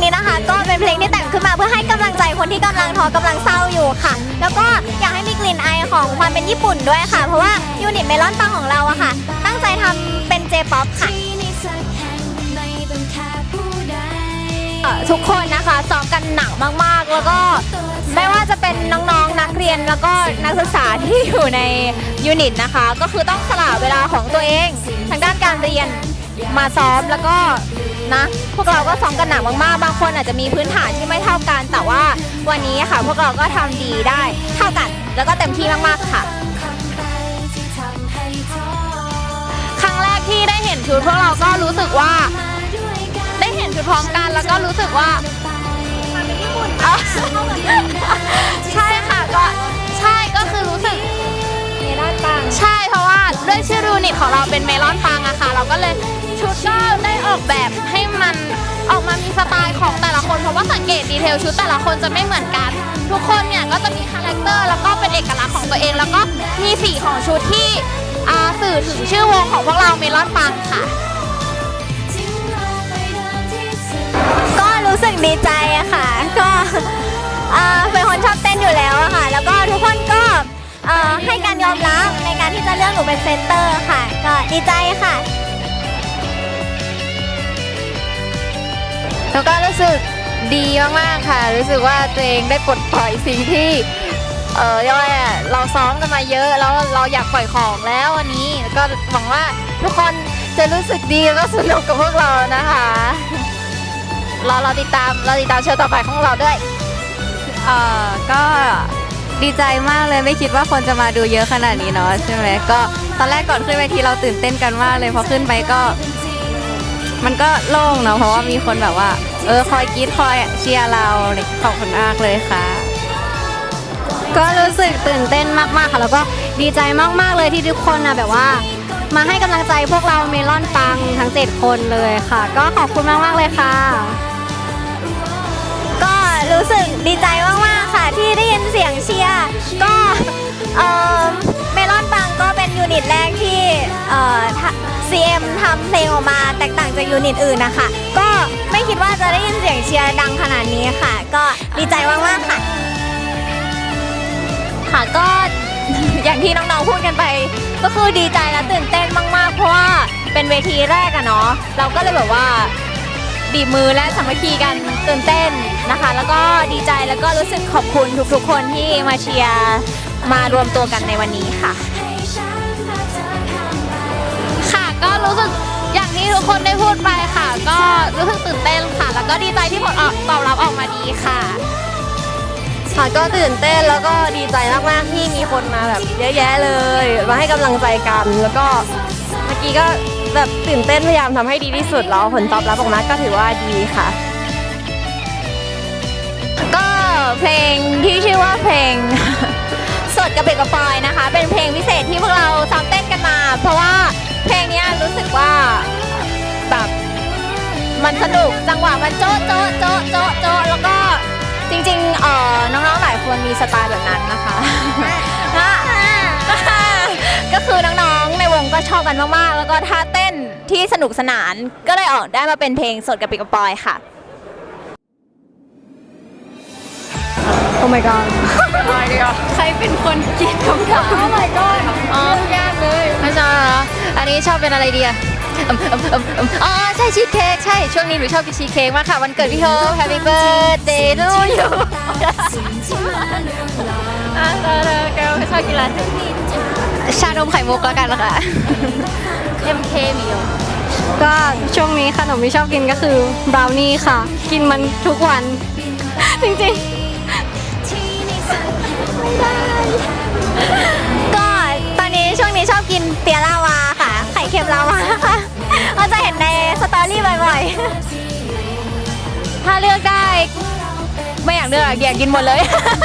นี่นะคะ ก็เป็นเพลงที่แต่งขึ้นมาเพื่อให้กำลังใจคนที่กำลังท้อกำลังเศร้าอยู่ค่ะ แล้วก็อยากให้มีกลิ่นอายของความเป็นญี่ปุ่นด้วยค่ะ เพราะว่ายูนิตเมลอนปังของเราอะค่ะ ตั้งใจทำเป็นเจป๊อปค่ะทุกคนนะคะซ้อมกันหนักมากๆ แล้วก็ไม่ว่าจะเป็นน้องๆ นักเรียนแล้วก็นักศึกษาที่อยู่ในยูนิตนะคะ ก็คือต้องสละเวลาของตัวเอง ทางด้านการเรียนมาซ้อมแล้วก็ นะ พวกเราก็ซ้อมกันหนักมากๆ บางคนอาจจะมีพื้นฐานที่ไม่เท่ากัน แต่ว่าวันนี้ค่ะ พวกเราก็ทำดีได้เท่ากัน แล้วก็เต็มที่มากๆค่ะ ครั้งแรกที่ได้เห็นชุดพวกเราก็รู้สึกว่า ได้เห็นชุดพร้อมกันแล้วก็รู้สึกว่า อะใช่ค่ะก็ใช่ก็คือรู้สึกเมลอนปังใช่เพราะว่าด้วยชื่อรูนิตของเราเป็นเมลอนปัง สไตล์ของแต่ละคน เพราะว่าสังเกตดีเทลชุดแต่ละคนจะไม่เหมือนกัน ทุกคนเนี่ยก็จะมีคาแรคเตอร์แล้วก็เป็นเอกลักษณ์ของตัวเอง แล้วก็มีสีของชุดที่อ่าสื่อถึงชื่อวงของพวกเราเมลอนปังค่ะ ก็รู้สึกดีใจอะค่ะ ก็เอ่อเป็นคนชอบเต้นอยู่แล้วอะค่ะ แล้วก็ทุกคนก็เอ่อให้การยอมรับในการที่จะเลือกหนูเป็นเซนเตอร์ค่ะ ก็ดีใจค่ะ แล้วก็รู้สึกดีมากๆค่ะ รู้สึกว่าตัวเองได้ปลดปล่อยสิ่งที่เออเรียกว่าอะไรอะเราซ้อมกันมาเยอะแล้วเราอยากปล่อยของแล้ววันนี้ก็หวังว่าทุกคนจะรู้สึกดีแล้วก็สนุกกับพวกเรานะคะรอเราติดตามเราติดตามโชว์ต่อไปของเราด้วยเออก็ดีใจมากเลยไม่คิดว่าคนจะมาดูเยอะขนาดนี้เนาะใช่ไหมก็ตอนแรกก่อนขึ้นเวทีเราตื่นเต้นกันมากเลยพอขึ้นไปก็ มันก็โล่งเนาะเพราะว่ามีคนแบบว่า เออคอยกรีดคอยเชียร์เราอะไรขอบคุณมากเลยค่ะ ก็รู้สึกตื่นเต้นมากๆค่ะ แล้วก็ดีใจมากๆเลยที่ทุกคนนะแบบว่า มาให้กำลังใจพวกเราเมลอนปังทั้ง 7 คนเลยค่ะ ก็ขอบคุณมากๆเลยค่ะ ก็รู้สึกดีใจมากๆค่ะ ที่ได้ยินเสียงเชียร์ก็เออเมลอนปังก็เป็นยูนิตแรกที่เอ่อทะ CM ทำเพลงออกมาแตกต่างจากยูนิตอื่นนะคะ ก็ไม่คิดว่าจะได้ยินเสียงเชียร์ดังขนาดนี้ค่ะ ก็ดีใจมากๆค่ะ ค่ะก็ อย่างที่น้องๆพูดกันไป ก็คือดีใจและตื่นเต้นมากๆ เพราะว่าเป็นเวทีแรกอะเนาะเราก็เลยแบบว่าบีบมือและสามัคคีกันตื่นเต้นนะคะ แล้วก็ดีใจแล้วก็รู้สึกขอบคุณทุกๆคนที่มาเชียร์มารวมตัวกันในวันนี้ค่ะ ก็รู้สึกอย่างที่ทุกคนได้พูดไปค่ะ ก็รู้สึกตื่นเต้นค่ะ แล้วก็ดีใจที่ผลตอบรับออกมาดีค่ะค่ะก็ตื่นเต้นแล้วก็ดีใจมากๆที่มีคนมาแบบเยอะแยะเลย มาให้กำลังใจกัน แล้วก็เมื่อกี้ก็แบบตื่นเต้นพยายามทำให้ดีที่สุดแล้วผลตอบรับออกมาก็ถือว่าดีค่ะ ก็เพลงที่ชื่อว่าเพลงสดกระเบกกระปอยนะคะ เป็นเพลงพิเศษที่พวกเราซ้อมเต้นกันมา เพราะว่า ว่าแบบมันสนุกจังหวะมันโจ๊ะโจ๊ะโจ๊ะโจ๊ะโจ๊ะแล้วก็จริงๆเอ่อน้องๆหลายคนมีสไตล์แบบนั้นนะคะก็คือน้องๆในวงก็ชอบกันมากๆ แล้วก็ท่าเต้นที่สนุกสนานก็เลยออกได้มาเป็นเพลงสดกระปิกกระปอยค่ะ โอ้ my god ใครเป็นคนคิดคำถาม Oh my god อ๋อยากเลยอาจารย์เหร ออันนี้ชอบเป็นอะไรดีอะอืมอืมอืมอืมอ๋อใช่ชีสเค้กใช่ช่วงนี้หนูชอบกินชีสเค้กมากค่ะ วันเกิดพี่โฮป Happy birthday to you อะเธอเธอแกชอบกินอะไรชานมไข่มุกแล้วกันนะคะ MK มีอยู่ก็ช่วงนี้ขนมที่ชอบกินก็คือบราวนี่ค่ะ กินมันทุกวัน จริงๆ ก็ตอนนี้ช่วงนี้ชอบกินเปียลาวาค่ะไข่เค็มลาวาค่ะก็จะเห็นในสตอรี่บ่อยถ้าเลือกได้ ไม่อยากเลือกอยากกินหมดเลย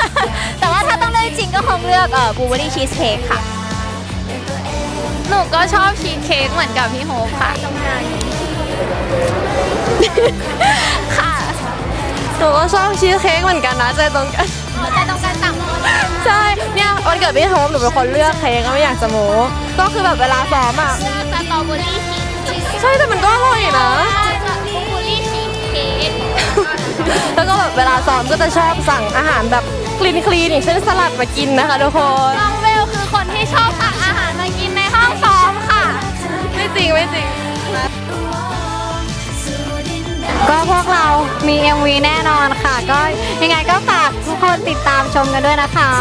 ๆแต่ว่าถ้าต้องเลือกจริงก็คงเลือกเอ่อบูเบอรี่ชีสเค้กค่ะ หนูก็ชอบชีสเค้กเหมือนกับพี่โฮปค่ะ ค่ะหนูก็ชอบชีสเค้กเหมือนกันนะใจตรงกันใจตรงกันต่างคนใช่ เนี่ยวันเกิดพี่โฮมหนูเป็นคนเลือกเค้กก็ไม่อยากจะโม้ก็คือแบบเวลาซ้อมอะ เลือกสตรอเบอรี่ชีสเค้กใช่แต่มันก็อร่อยนะใช่ค่ะบูเบอรี่ชีสเค้กแล้วก็แบบเวลาซ้อมก็จะชอบสั่งอาหารแบบคลีนคลีนอย่างเช่นสลัดมากินนะคะทุกคน น้องเบลคือคนที่ชอบสั่งอาหารมากินในห้องซ้อมค่ะ ไม่จริงไม่จริง ก็พวกเรามี MV แน่นอนค่ะ ก็ยังไงก็ฝากทุกคนติดตามชมกันด้วยนะคะ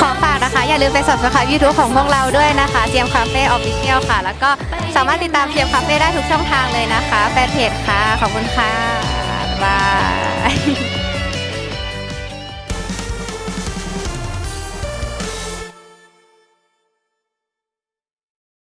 ขอฝากนะคะ อย่าลืมไป subscribe YouTube ของพวกเราด้วยนะคะเสียมคาเฟ่ออฟฟิเชียลค่ะ แล้วก็สามารถติดตามเสียมคาเฟ่ได้ทุกช่องทางเลยนะคะ แฟนเพจค่ะ ขอบคุณค่ะ บ๊ายบาย